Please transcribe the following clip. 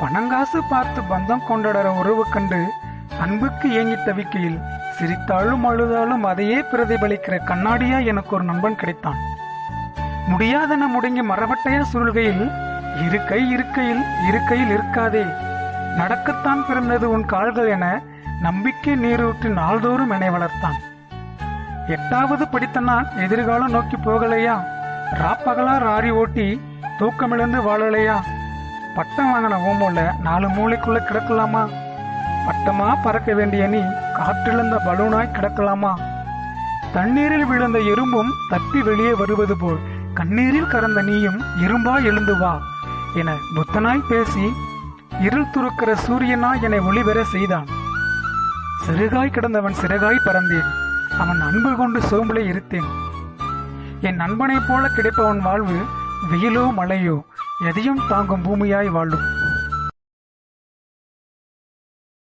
பணங்காசு பார்த்து பந்தம் கொண்டாடுற உறவு கண்டு அன்புக்கு ஏங்கி தவிக்கையில் சிரித்தாலும் அழுதாலும் அதையே பிரதிபலிக்கிற கண்ணாடியா எனக்கு ஒரு நண்பன் கிடைத்தான். முடியாதென முடங்கி மரவட்டையா சுருள்கையில் இருக்கை இருக்கையில் இருக்கையில் இருக்காதே. நடக்கத்தான் பிறந்தது உன் கால்கள் என நம்பிக்கை நீரூற்றி நாள்தோறும் என்னை வளர்த்தான். எட்டாவது படித்த நான் எதிர்காலம் நோக்கி போகலையா? ராப்பகலா ராரி ஓட்டி தூக்கமிழந்து வாழலையா? பட்டம் வாங்கின ஓமோல நாலு மூளைக்குள்ள கிடக்கலாமா? பட்டமா பறக்க வேண்டிய நீ காற்றிழந்த பலூனாய் கிடக்கலாமா? தண்ணீரில் விழுந்த எறும்பும் தப்பி வெளியே வருவது போல் கண்ணீரில் கறந்த நீயும் இரும்பா எழுந்து வா என புத்தனாய் பேசி இருள் துருக்கிற சூரியனாய் என்னை ஒளிபெற செய்தான். சிறுகாய் கிடந்தவன் சிறகாய் பறந்தேன். அவன் அன்பு கொண்டு சோம்பலை இருத்தேன். என் நண்பனைப் போல கிடைப்பவன் வாழ்வு வெயிலோ மழையோ எதையும் தாங்கும் பூமியாய் வாழும்.